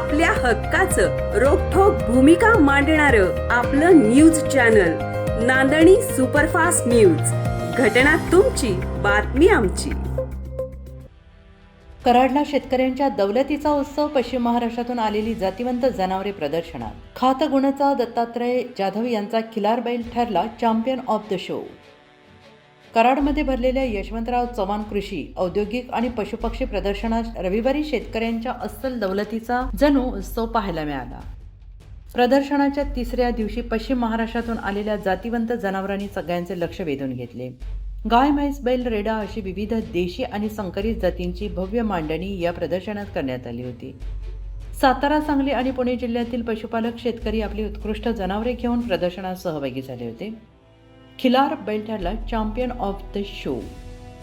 आपल्या हक्काचं रोखोक भूमिका मांडणार आपलं news channel Nandani superfast news. घटना तुमची बातमी आमची. कराडला शेतकऱ्यांच्या दौलतीचा उत्सव पश्चिम महाराष्ट्रातून आलेली जातिवंत जनावरे प्रदर्शनात. खातगुणाचा दत्तात्रय जाधव यांचा खिलार बैल ठरला चॅम्पियन ऑफ द शो. कराडमध्ये भरलेल्या यशवंतराव चव्हाण कृषी औद्योगिक आणि पशुपक्षी प्रदर्शनात रविवारी शेतकऱ्यांच्या अस्सल दौलतीचा जणू उत्सव पाहायला मिळाला. प्रदर्शनाच्या तिसऱ्या दिवशी पश्चिम महाराष्ट्रातून आलेल्या जातिवंत जनावरांनी सगळ्यांचे लक्ष वेधून घेतले. गाय म्हैस बैल रेडा अशी विविध देशी आणि संकरित जातींची भव्य मांडणी या प्रदर्शनात करण्यात आली होती. सातारा सांगली आणि पुणे जिल्ह्यातील पशुपालक शेतकरी आपली उत्कृष्ट जनावरे घेऊन प्रदर्शनात सहभागी झाले होते. खिलार बैल ठरला चॅम्पियन ऑफ द शो.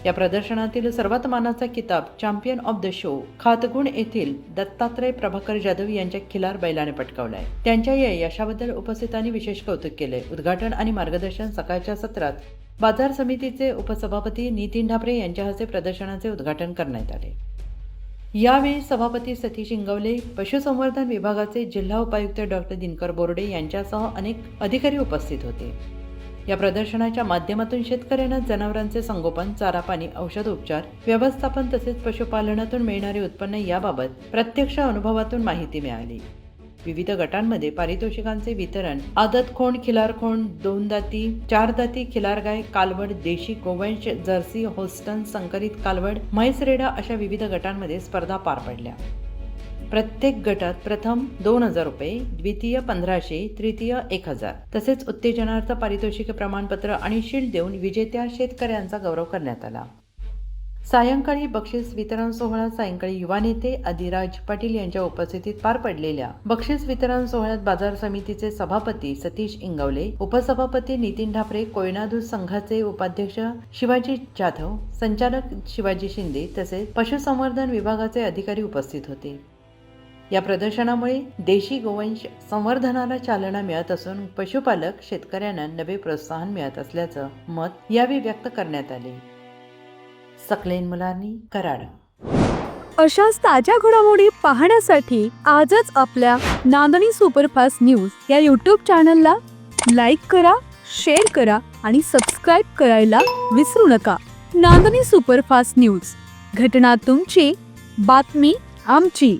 या प्रदर्शनातील सर्वात मानाचा किताब champion of the show Khatgun येथील दत्तात्रय प्रभाकर जाधव यांच्या खिलार बैलाने पटकावलाय. त्यांच्या या यशाबद्दल उपस्थितांनी विशेष कौतुक केले. उद्घाटन आणि मार्गदर्शन सकाळच्या सत्रात बाजार समितीचे उपसभापती नितीन ढापरे यांच्या हस्ते प्रदर्शनाचे उद्घाटन करण्यात आले. यावेळी सभापती सतीश इंगवले पशुसंवर्धन विभागाचे जिल्हा उपायुक्त डॉक्टर दिनकर बोर्डे यांच्यासह अनेक अधिकारी उपस्थित होते. या प्रदर्शनाच्या माध्यमातून शेतकऱ्यांना जनावरांचे संगोपन चारा पाणी औषध उपचार व्यवस्थापन तसेच पशुपालनातून मिळणारे उत्पन्न याबाबत प्रत्यक्ष अनुभवातून माहिती मिळाली. विविध गटांमध्ये पारितोषिकांचे वितरण आदत खिलारखोंड खिलार खोंड दोन दाती चार दाती खिलार गाय कालवड देशी गोवंश जर्सी होस्टन संकरित कालवड म्हैसरेडा अशा विविध गटांमध्ये स्पर्धा पार पडल्या. प्रत्येक गटात प्रथम दोन हजार रुपये द्वितीय पंधराशे तृतीय एक हजार. तसेच उत्तेजनार्थ पारितोषिक प्रमाणपत्र आणि शील्ड देऊन विजेत्या शेतकऱ्यांचा गौरव करण्यात आला. सायंकाळी बक्षीस वितरण सोहळा सायंकाळी युवा नेते अधिराज पाटील यांच्या उपस्थितीत पार पडलेल्या बक्षीस वितरण सोहळ्यात बाजार समितीचे सभापती सतीश इंगवले उपसभापती नितीन ढापरे कोयनादूर संघाचे उपाध्यक्ष शिवाजी जाधव संचालक शिवाजी शिंदे तसेच पशुसंवर्धन विभागाचे अधिकारी उपस्थित होते. या प्रदर्शनामुळे देशी गोवंश संवर्धनाला चालना मिळत असून पशुपालक शेतकऱ्यांना नवे प्रोत्साहन मिळत असल्याचं मत यावेळी व्यक्त करण्यात आले. सकलेन मुलांनी कराड. अशाच ताज्या घडामोडी पाहण्यासाठी आजच आपल्या नांदणी सुपरफास्ट न्यूज या यूट्यूब चॅनलला लाईक करा शेअर करा आणि सबस्क्राईब करायला विसरू नका. Nandani superfast news. घटना तुमची बातमी आमची.